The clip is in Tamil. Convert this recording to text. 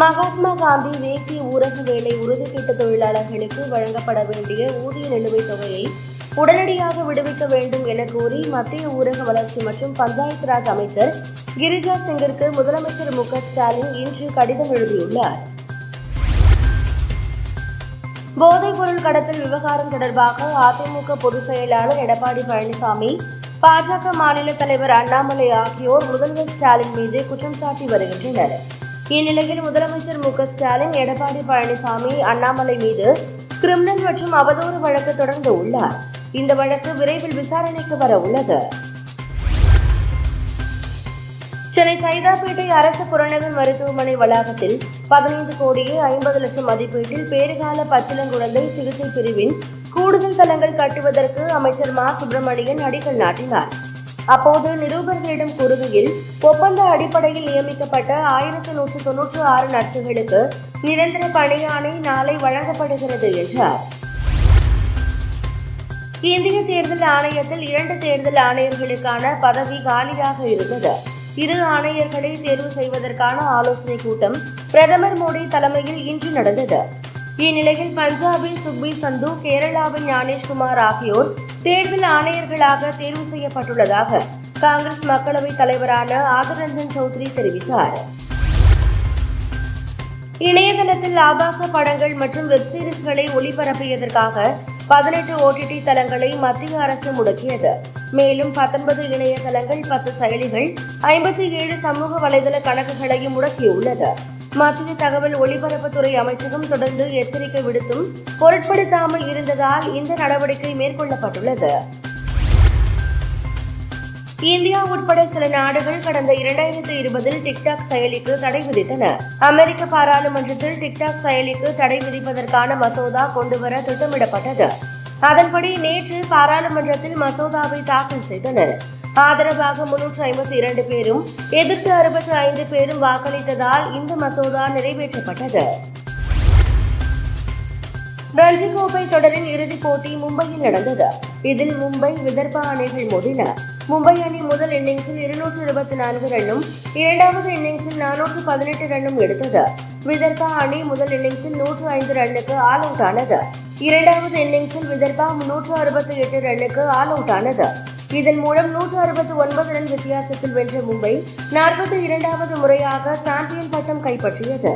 மகாத்மா காந்தி தேசிய ஊரக வேலை உறுதி திட்ட தொழிலாளர்களுக்கு வழங்கப்பட வேண்டிய ஊதிய நிலுவைத் தொகையை உடனடியாக விடுவிக்க வேண்டும் என கோரி மத்திய ஊரக வளர்ச்சி மற்றும் பஞ்சாயத்து ராஜ் அமைச்சர் கிரிஜா சிங்கிற்கு முதலமைச்சர் மு ஸ்டாலின் இன்று கடிதம் எழுதியுள்ளார். போதைப்பொருள் கடத்தல் விவகாரம் தொடர்பாக அதிமுக பொதுச் செயலாளர் எடப்பாடி பழனிசாமி பாஜக மாநில தலைவர் அண்ணாமலை ஆகியோர் முதல்வர் ஸ்டாலின் மீது குற்றம் சாட்டி வருகின்றனர். இந்நிலையில் முதலமைச்சர் மு க ஸ்டாலின் எடப்பாடி பழனிசாமி அண்ணாமலை மீது கிரிமினல் மற்றும் அவதூறு வழக்கு தொடர்ந்து உள்ளார். இந்த வழக்கு விரைவில் விசாரணைக்கு வர உள்ளது. சென்னை சைதாப்பேட்டை அரசு புறநகர் மருத்துவமனை வளாகத்தில் பதினைந்து கோடியே ஐம்பது லட்சம் மதிப்பீட்டில் பேறுகால பச்சிலங்குழந்தை சிகிச்சை பிரிவின் கூடுதல் தளங்கள் கட்டுவதற்கு அமைச்சர் மா. சுப்பிரமணியன் அடிக்கல் நாட்டினார். அப்போது நிருபர்களிடம் கூறுகையில் ஒப்பந்த அடிப்படையில் நியமிக்கப்பட்ட ஆயிரத்தி நூற்று தொன்னூற்று ஆறு நர்சுகளுக்கு நிரந்தர பணியாணை நாளை வழங்கப்படுகிறது என்றார். இந்திய தேர்தல் ஆணையத்தில் இரண்டு தேர்தல் ஆணையர்களுக்கான பதவி காலியாக இருந்தது. இரு ஆணையர்களை தேர்வு செய்வதற்கான ஆலோசனைக் கூட்டம் பிரதமர் மோடி தலைமையில் இன்று நடந்தது. இந்நிலையில் பஞ்சாபின் சுக்பி சந்து கேரளாவின் ஞானேஷ்குமார் ஆகியோர் தேர்தல் ஆணையர்களாக தேர்வு செய்யப்பட்டுள்ளதாக காங்கிரஸ் மக்களவைத் தலைவரான ஆதிர் ரஞ்சன் சௌத்ரி தெரிவித்தார். இணையதளத்தில் ஆபாச படங்கள் மற்றும் வெப்சீரிஸ்களை ஒளிபரப்பியதற்காக பதினெட்டு ஓடிடி தளங்களை மத்திய அரசு முடக்கியது. மேலும் பத்தொன்பது இணையதளங்கள் பத்து செயலிகள் ஐம்பத்தி ஏழு சமூக வலைதள கணக்குகளையும் முடக்கியுள்ளது. மத்திய தகவல் ஒலிபரப்புத்துறை அமைச்சகம் தொடர்ந்து எச்சரிக்கை விடுத்தும் பொருட்படுத்தாமல் இருந்ததால் இந்த நடவடிக்கை மேற்கொள்ளப்பட்டுள்ளது. இந்தியா உட்பட சில நாடுகள் கடந்த இரண்டாயிரத்தி இருபதில் டிக்டாக் செயலிக்கு தடை விதித்தன. அமெரிக்க பாராளுமன்றத்தில் டிக்டாக் செயலிக்கு தடை விதிப்பதற்கான மசோதா கொண்டுவர திட்டமிடப்பட்டது. அதன்படி நேற்று பாராளுமன்றத்தில் மசோதாவை தாக்கல் செய்தனர். ஆதரவாக முன்னூற்று ஐம்பத்தி இரண்டு பேரும் எதிர்த்து அறுபத்தி ஐந்து பேரும் வாக்களித்ததால் இந்த மசோதா நிறைவேற்றப்பட்டது. ரஞ்சி கோப்பை தொடரின் இறுதிப் போட்டி மும்பையில் நடந்தது. இதில் மும்பை விதர்பா அணிகள் மோதின. மும்பை அணி முதல் இன்னிங்ஸில் இருநூற்று இருபத்தி நான்கு ரன்னும் இரண்டாவது இன்னிங்ஸில் நானூற்று பதினெட்டு ரன்னும் எடுத்தது. விதர்பா அணி முதல் இன்னிங்ஸில் நூற்று ஐந்து ரன்னுக்கு ஆல் அவுட் ஆனது இரண்டாவது இன்னிங்ஸில் விதர்பா நூற்று அறுபத்தி எட்டு ரன்னுக்கு ஆல் அவுட் ஆனது இதன் மூலம் நூற்று அறுபத்தி ஒன்பது ரன் வித்தியாசத்தில் வென்ற மும்பை நாற்பத்தி இரண்டாவது முறையாக சாம்பியன் பட்டம் கைப்பற்றியது.